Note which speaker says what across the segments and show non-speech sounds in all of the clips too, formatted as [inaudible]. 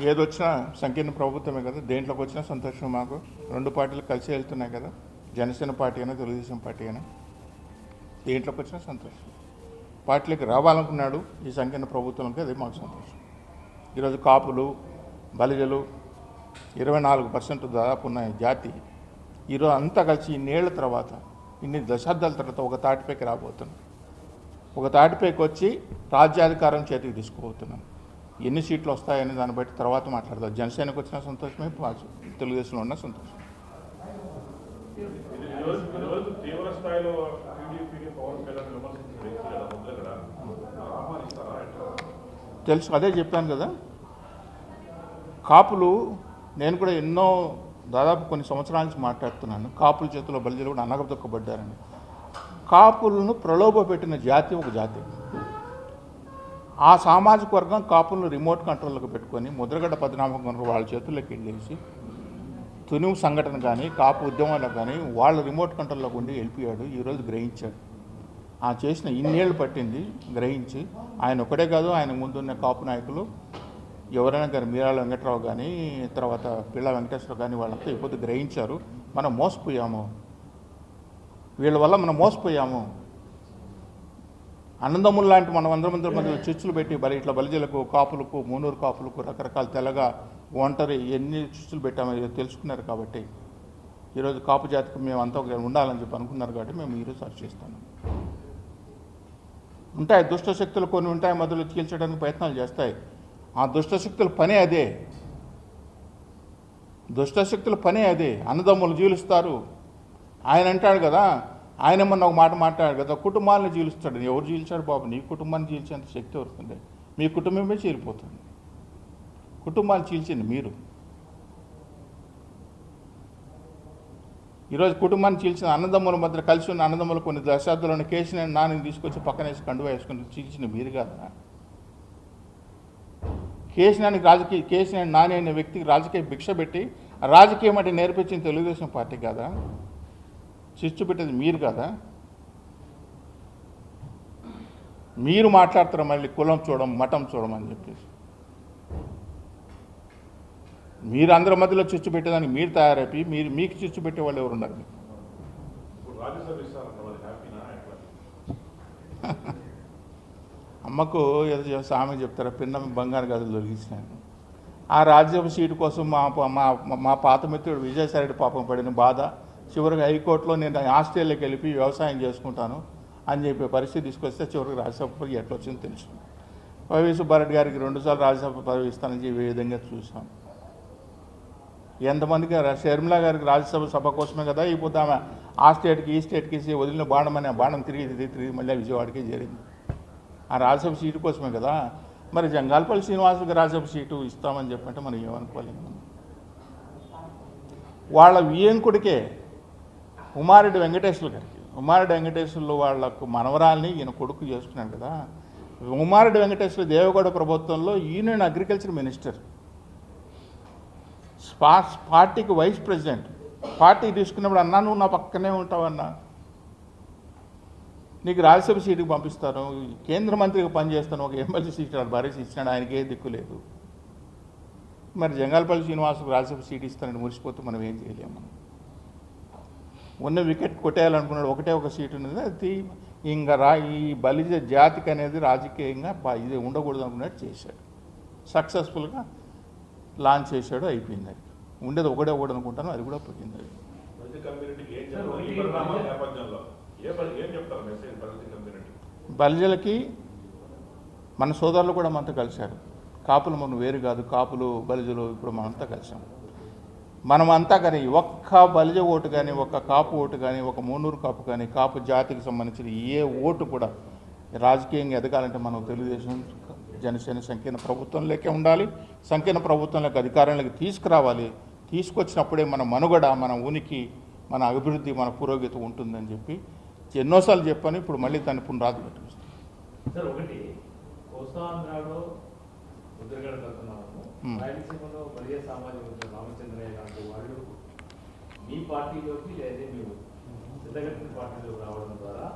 Speaker 1: ఏదొచ్చినా సంకీర్ణ ప్రభుత్వమే కదా. దేంట్లోకి వచ్చినా సంతోషం మాకు. రెండు పార్టీలు కలిసి వెళ్తున్నాయి కదా. జనసేన పార్టీ అయినా తెలుగుదేశం పార్టీ అయినా. దేంట్లోకి వచ్చినా సంతోషం. పార్టీలకు రావాలనుకున్నాడు ఈ సంకీర్ణ ప్రభుత్వంకి అది మాకు సంతోషం. ఈరోజు కాపులు బలిజలు ఇరవై నాలుగు పర్సెంట్ దాదాపు ఉన్న ఈ జాతి ఈరోజు అంతా కలిసి ఇన్నేళ్ళ తర్వాత ఇన్ని దశాబ్దాల తర్వాత ఒక తాటిపైకి రాబోతున్నాం. ఒక తాటిపైకి వచ్చి రాజ్యాధికారం చేతికి తీసుకుపోతున్నాం. ఎన్ని సీట్లు వస్తాయని దాన్ని బట్టి తర్వాత మాట్లాడదాం. జనసేనకు వచ్చిన సంతోషమే తెలుగుదేశంలో ఉన్న సంతోషం. తెలుసు అదే చెప్పాను కదా. కాపులు నేను కూడా ఎన్నో దాదాపు కొన్ని సంవత్సరాల నుంచి మాట్లాడుతున్నాను. కాపుల చేతిలో బలిజలు కూడా అనగదొక్కబడ్డారని కాపులను ప్రలోభ పెట్టిన జాతి ఒక జాతి. ఆ సామాజిక వర్గం కాపులను రిమోట్ కంట్రోల్కి పెట్టుకొని ముద్రగడ్డ పద్మనాభం వాళ్ళ చేతుల్లోకి వెళ్ళేసి తునువు సంఘటన కానీ కాపు ఉద్యమాలు కానీ వాళ్ళ రిమోట్ కంట్రోల్లోకి ఉండి వెళ్ళిపోయాడు ఈరోజు గ్రహించాడు. ఆ చేసిన ఇన్నేళ్ళు పట్టింది గ్రహించి ఆయన ఒకటే కాదు ఆయన ముందున్న కాపు నాయకులు ఎవరైనా కానీ మీరాల వెంకట్రావు కానీ తర్వాత పిల్ల వెంకటేశ్వరరావు కానీ వాళ్ళంతా ఇప్పుడు గ్రహించారు. మనం మోసపోయాము. వీళ్ళ వల్ల మనం మోసపోయాము. అన్నదమ్ములు లాంటి మనం అందరం అందరం మధ్య చిచ్చులు పెట్టి బలి ఇట్లా బలిజలకు కాపులకు మూనూరు కాపులకు రకరకాల తెల్లగా ఒంటరి ఎన్ని చిచ్చులు పెట్టామో తెలుసుకున్నారు కాబట్టి ఈరోజు కాపు జాతికి మేము అంతా ఉండాలని చెప్పి అనుకున్నారు కాబట్టి మేము ఈరోజు సర్చ్ చేస్తాను. ఉంటాయి దుష్ట శక్తులు కొన్ని ఉంటాయి మధ్యలో చీల్చడానికి ప్రయత్నాలు చేస్తాయి. ఆ దుష్టశక్తుల పనే అదే. దుష్టశక్తుల పనే అదే. అన్నదమ్ములు జీలుస్తారు ఆయన అంటాడు కదా ఆయన మొన్న ఒక మాట మాట్లాడాడు కదా కుటుంబాలను జీలుస్తాడు. ఎవరు జీల్చాడు బాబు? నీ కుటుంబాన్ని జీల్చేంత శక్తి ఎవరికి మీ కుటుంబమే చీలిపోతుంది. కుటుంబాన్ని చీల్చింది మీరు. ఈరోజు కుటుంబాన్ని చీల్చిన అన్నదమ్ముల మధ్య కలిసి ఉన్న అన్నదమ్ములు కొన్ని దశాబ్దాలను కేసీని నాని తీసుకొచ్చి పక్కన వేసి కండువా వేసుకుని చీల్చిన మీరు కదా కేసినానికి రాజకీయ కేసీనాని నాని అనే వ్యక్తికి రాజకీయ భిక్ష పెట్టి రాజకీయం అంటే నేర్పించిన తెలుగుదేశం పార్టీ కదా? చిచ్చు పెట్టేది మీరు కదా? మీరు మాట్లాడతారు మళ్ళీ కులం చూడం మఠం చూడమని చెప్పేసి? మీరు అందరి మధ్యలో చిచ్చు పెట్టేదానికి మీరు తయారైపోయి మీరు మీకు చిచ్చు పెట్టే వాళ్ళు ఎవరు ఉన్నారు [laughs] అమ్మకు ఏదో ఆమె చెప్తారా పిన్న బంగారు గదులు దొరికించినాను ఆ రాజ్యసభ సీటు కోసం మా మా మా పాత మిత్రుడు విజయసాయిరెడ్డి పాపం పడిన బాధ చివరికి హైకోర్టులో నేను ఆస్ట్రేలియాకి వెళ్ళి వ్యవసాయం చేసుకుంటాను అని చెప్పే పరిస్థితి తీసుకొస్తే చివరికి రాజ్యసభ ఎట్లా వచ్చిందో తెలుసు. వైవి సుబ్బారెడ్డి గారికి రెండుసార్లు రాజ్యసభ పదవి ఇస్తానని చెప్పి ఈ విధంగా చూసాం ఎంతమందికి షర్మిలా గారికి రాజ్యసభ సభ కోసమే కదా ఇప్పుడు ఆమె ఆ స్టేట్కి ఈ స్టేట్కి వదిలిన బాణం అనే బాణం తిరిగి తిరిగి తిరిగి మళ్ళీ విజయవాడకి చేరింది. ఆ రాజ్యసభ సీటు కోసమే కదా. మరి జంగాల్పల్లి శ్రీనివాసుకి రాజ్యసభ సీటు ఇస్తామని చెప్పంటే మనం ఏమనుకోలేము. వాళ్ళ వియంకుడికే ఉమారెడ్డి వెంకటేశ్వర గారికి. ఉమారెడ్డి వెంకటేశ్వర్లు వాళ్ళకు మనవరాల్ని ఈయన కొడుకు చేసుకున్నాడు కదా. ఉమారెడ్డి వెంకటేశ్వర దేవగౌడ ప్రభుత్వంలో ఈయన అగ్రికల్చర్ మినిస్టర్ స్పా పార్టీకి వైస్ ప్రెసిడెంట్ పార్టీ తీసుకున్నప్పుడు అన్నా నువ్వు నా పక్కనే ఉంటావన్నా. నీకు రాజ్యసభ సీటుకి పంపిస్తాను. కేంద్ర మంత్రిగా పనిచేస్తాను. ఒక ఎమ్మెల్సీ సీట్ వాడు భారీ ఇచ్చినాడు ఆయనకే దిక్కు లేదు. మరి జంగాలపల్లి శ్రీనివాసుకు రాజ్యసభ సీట్ ఇస్తానని మురిసిపోతే మనం ఏం చేయలేము ఉన్న వికెట్ కొట్టేయాలనుకున్నాడు. ఒకటే ఒక సీట్ ఉన్నది. అది ఇంకా రా ఈ బలిజ జాతికి అనేది రాజకీయంగా బా- ఇది ఉండకూడదు అనుకున్నట్టు చేశాడు. సక్సెస్ఫుల్గా లాంచ్ చేశాడు అయిపోయింది అది. ఉండేది ఒకటే ఒకటి అనుకుంటాను అది కూడా పోయింది అది. బలిజలకి మన సోదరులు కూడా మనతో కలిశారు. కాపులు మనం వేరు కాదు కాపులు బలిజలు ఇప్పుడు మనంతా కలిసాం మనమంతా కానీ ఒక్క బలిజ ఓటు కానీ ఒక్క కాపు ఓటు కానీ ఒక మూనూరు కాపు కానీ కాపు జాతికి సంబంధించిన ఏ ఓటు కూడా రాజకీయంగా ఎదగాలంటే మనం తెలుగుదేశం జనసేన సంకీర్ణ ప్రభుత్వంలోకే ఉండాలి. సంకీర్ణ ప్రభుత్వంలోకి అధికారంలోకి తీసుకురావాలి. తీసుకొచ్చినప్పుడే మన మనుగడ మన ఉనికి మన అభివృద్ధి మన పురోగతి ఉంటుందని చెప్పి ఎన్నోసార్లు చెప్పాను. ఇప్పుడు మళ్ళీ దాన్ని పునరాది పెట్టిస్తాను
Speaker 2: రాయలసీమలో బలియ సామాజిక రామచంద్రయ్య లాంటి వాళ్ళు మీ పార్టీలోకి లేదా మీరు సిద్ధగట్టిన పార్టీలోకి రావడం ద్వారా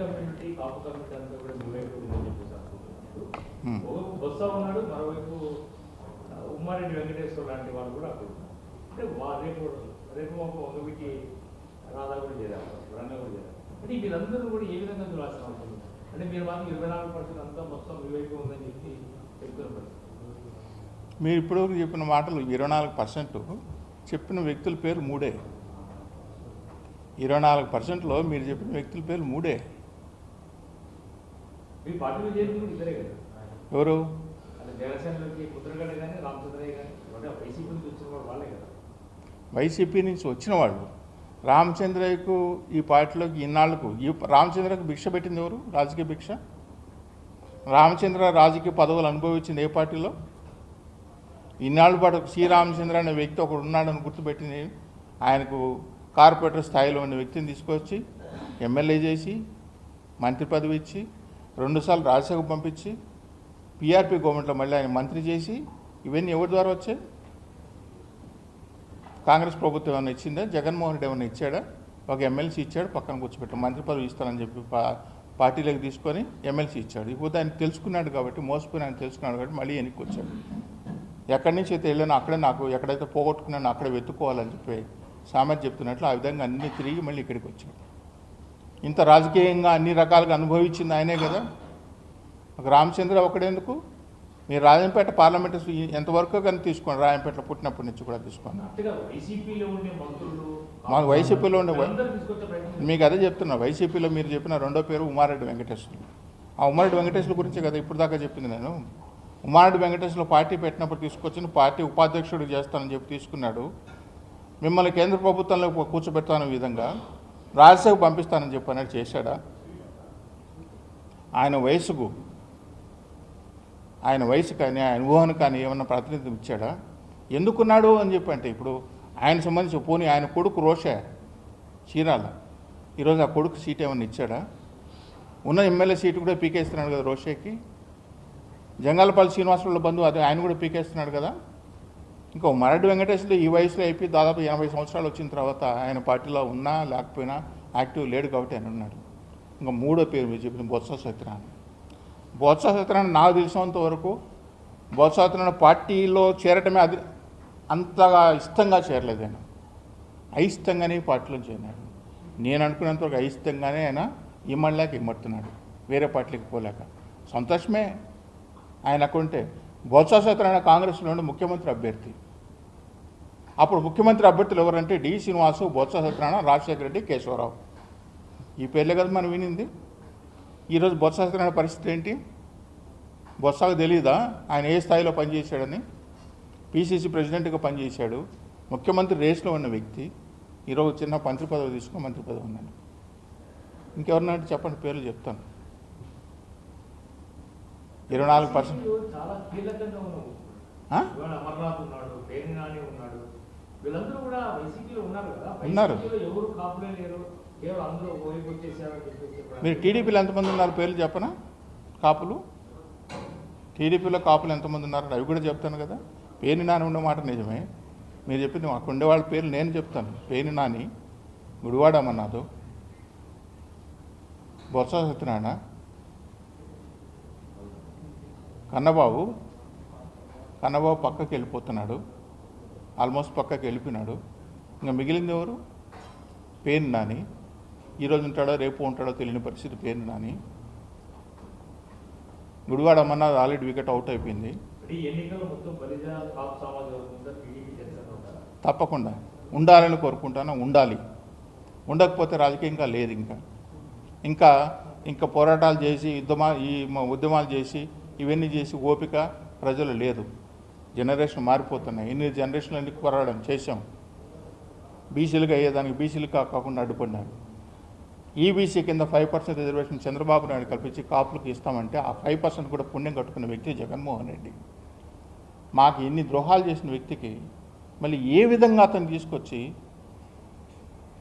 Speaker 2: కమ్యూనిటీ కాపు కమ్యూనిటీ అంతా కూడా మీ వైపు ఉందని చెప్పేసి అనుకుంటున్నారు. ఒకవైపు బొత్స ఉన్నాడు మరోవైపు ఉమ్మారెడ్డి వెంకటేశ్వర లాంటి వాళ్ళు కూడా అక్కడ అంటే రేపు రేపు మాకు వంగబిట్టి రాధా కూడా చేరారు రన్న కూడా చేరారు. అంటే వీళ్ళందరూ కూడా ఏ విధంగా చూడాల్సిన అవసరం అంటే మీరు మాకు ఇరవై నాలుగు పర్సెంట్ అంతా మొత్తం మీ వైపు ఉందని చెప్పి చెప్తున్న పరిస్థితి
Speaker 1: మీరు ఇప్పుడు చెప్పిన మాటలు ఇరవై నాలుగు పర్సెంట్ చెప్పిన వ్యక్తుల పేరు మూడే. ఇరవై నాలుగు పర్సెంట్లో మీరు చెప్పిన వ్యక్తుల పేరు మూడే. ఎవరు?
Speaker 2: వైసీపీ నుంచి వచ్చిన వాళ్ళు
Speaker 1: రామచంద్రయ్యకు ఈ పార్టీలోకి ఇన్నాళ్ళకు ఈ రామచంద్రకు భిక్ష పెట్టింది ఎవరు? రాజకీయ భిక్ష? రామచంద్ర రాజకీయ పదవులు అనుభవించింది ఏ పార్టీలో? ఇన్నాళ్ళ పాటు శ్రీరామచంద్ర అనే వ్యక్తి ఒకడు ఉన్నాడని గుర్తుపెట్టింది ఆయనకు కార్పొరేటర్ స్థాయిలో ఉన్న వ్యక్తిని తీసుకొచ్చి ఎమ్మెల్యే చేసి మంత్రి పదవి ఇచ్చి రెండుసార్లు రాజ్యసభకు పంపించి పీఆర్పీ గవర్నమెంట్లో మళ్ళీ ఆయన మంత్రి చేసి ఇవన్నీ ఎవరి ద్వారా వచ్చాయి? కాంగ్రెస్ ప్రభుత్వం ఏమైనా ఇచ్చిందా? జగన్మోహన్ రెడ్డి ఏమైనా ఇచ్చాడా? ఒక ఎమ్మెల్సీ ఇచ్చాడు పక్కన కూర్చోబెట్టాడు మంత్రి పదవి ఇస్తానని చెప్పి పా పార్టీలోకి తీసుకొని ఎమ్మెల్సీ ఇచ్చాడు. ఇప్పుడు ఆయన తెలుసుకున్నాడు కాబట్టి మోసపోయిన ఆయన తెలుసుకున్నాడు కాబట్టి మళ్ళీ వెనక్కి వచ్చాడు. ఎక్కడి నుంచి అయితే వెళ్ళానో అక్కడే నాకు ఎక్కడైతే పోగొట్టుకున్నానో అక్కడే వెతుక్కోవాలని చెప్పి సామెత చెప్తున్నట్లు ఆ విధంగా అన్ని తిరిగి మళ్ళీ ఇక్కడికి వచ్చాడు. ఇంత రాజకీయంగా అన్ని రకాలుగా అనుభవించింది ఆయనే కదా. ఒక రామచంద్ర ఒకడేందుకు? మీరు రాజంపేట పార్లమెంట్ ఎంతవరకు కానీ తీసుకోండి రాజంపేటలో పుట్టినప్పటి నుంచి కూడా తీసుకోండి మాకు వైసీపీలో ఉండే మీకు అదే చెప్తున్నా వైసీపీలో మీరు చెప్పిన రెండో పేరు ఉమారెడ్డి వెంకటేశ్వరులు. ఆ ఉమారెడ్డి వెంకటేశ్వర గురించే కదా ఇప్పుడు దాకా చెప్పింది నేను. ఉమారెడ్డి వెంకటేశ్వర పార్టీ పెట్టినప్పుడు తీసుకొచ్చిన పార్టీ ఉపాధ్యక్షుడు చేస్తానని చెప్పి తీసుకున్నాడు. మిమ్మల్ని కేంద్ర ప్రభుత్వంలో కూర్చోబెడతాను విధంగా. రాజ్యసభకు పంపిస్తానని చెప్పి అన్నట్టు చేశాడా? ఆయన వయసుకు ఆయన వయసు కానీ ఆయన ఊహను కానీ ఏమన్నా ప్రాతినిధ్యం ఇచ్చాడా? ఎందుకున్నాడు అని చెప్పి అంటే ఇప్పుడు ఆయన సంబంధించి పోనీ ఆయన కొడుకు రోషే చీరాల. ఈరోజు ఆ కొడుకు సీట్ ఏమన్నా ఇచ్చాడా? ఉన్న ఎమ్మెల్యే సీటు కూడా పీకేస్తున్నాడు కదా రోషేకి. జంగాలపల్లి శ్రీనివాసరావు బంధువు అదే ఆయన కూడా పీకేస్తున్నాడు కదా. ఇంకో మరటి వెంకటేశ్వరులు ఈ వయసులో అయిపోయి దాదాపు ఎనభై సంవత్సరాలు వచ్చిన తర్వాత ఆయన పార్టీలో ఉన్నా లేకపోయినా యాక్టివ్ లేడు కాబట్టి ఆయన ఉన్నాడు. ఇంకా మూడో పేరు మీరు చెప్పిన బొత్స సత్యనారాయణ. బొత్స సత్యనారాయణ నాకు తెలిసినంత వరకు బొత్స సత్యనారాయణ పార్టీలో చేరటమే అది అంతగా ఇష్టంగా చేరలేదు ఆయన. అయిష్టంగానే పార్టీలో చేరినాడు. నేను అనుకున్నంతవరకు అయిష్టంగానే ఆయన ఇమ్మడలేక ఇమ్మడుతున్నాడు. వేరే పార్టీలకు పోలేక. సంతోషమే. ఆయనకుంటే బొత్స సత్యనారాయణ కాంగ్రెస్లో ముఖ్యమంత్రి అభ్యర్థి. అప్పుడు ముఖ్యమంత్రి అభ్యర్థులు ఎవరంటే డి శ్రీనివాసు బొత్స సత్యనారాయణ రాజశేఖర రెడ్డి కేశవరావు. ఈ పేర్లే కదా మనం వినింది. ఈరోజు బొత్స సత్యనారాయణ పరిస్థితి ఏంటి? బొత్సకు తెలియదా ఆయన ఏ స్థాయిలో పనిచేశాడని? పిసిసి ప్రెసిడెంట్గా పనిచేశాడు. ముఖ్యమంత్రి రేస్లో ఉన్న వ్యక్తి. ఈరోజు చిన్న మంత్రి పదవి తీసుకుని మంత్రి పదవి ఉన్నాను ఇంకెవరినంటే చెప్పండి పేర్లు చెప్తాను ఇరవై నాలుగు పర్సెంట్
Speaker 2: వైసీపీలో చాలా కీలకంగా ఉన్నావు
Speaker 1: ఆ?
Speaker 2: ఇవాళ అమర్నాథ్ ఉన్నాడు పేరు నాని ఉన్నాడు వీళ్ళందరూ కూడా వైసీపీలో ఉన్నారు
Speaker 1: మీరు టీడీపీలో ఎంతమంది ఉన్నారు పేర్లు చెప్పనా? కాపులు? టీడీపీలో కాపులు ఎంతమంది ఉన్నారు? అవి కూడా చెప్తాను కదా. పేని నాని ఉన్న మాట నిజమే. మీరు చెప్పింది మాకు ఉండే వాళ్ళ పేర్లు నేను చెప్తాను. పేని నాని గుడివాడ అమర్నాథ్ బొత్స సత్యనారాయణ కన్నబాబు కన్నబాబు పక్కకి వెళ్ళిపోతున్నాడు. ఆల్మోస్ట్ పక్కకి వెళ్ళిపోయినాడు. ఇంకా మిగిలింది ఎవరు? పేరు నాని. ఈరోజు ఉంటాడో రేపు ఉంటాడో తెలియని పరిస్థితి పేరు Nani. Gudivada Amarnath already wicket out అయిపోయింది. తప్పకుండా. ఉండాలని కోరుకుంటాను ఉండాలి. ఉండకపోతే రాజకీయంగా లేదు ఇంకా. ఇంకా ఇంకా పోరాటాలు చేసి యుద్ధమా ఈ ఉద్యమాలు చేసి ఇవన్నీ చేసి ఓపిక ప్రజలు లేదు. జనరేషన్ మారిపోతున్నాయి. ఎన్ని జనరేషన్లు అన్ని కొరడం చేశాం? బీసీలుగా అయ్యేదానికి బీసీలు కాకుండా అడ్డుపడ్డారు. ఈబీసీ కింద five percent reservation Chandrababu Naidu కల్పించి కాపులకు ఇస్తామంటే ఆ ఫైవ్ పర్సెంట్ కూడా పుణ్యం కట్టుకున్న వ్యక్తి జగన్మోహన్ రెడ్డి. మాకు ఎన్ని ద్రోహాలు చేసిన వ్యక్తికి మళ్ళీ ఏ విధంగా అతను తీసుకొచ్చి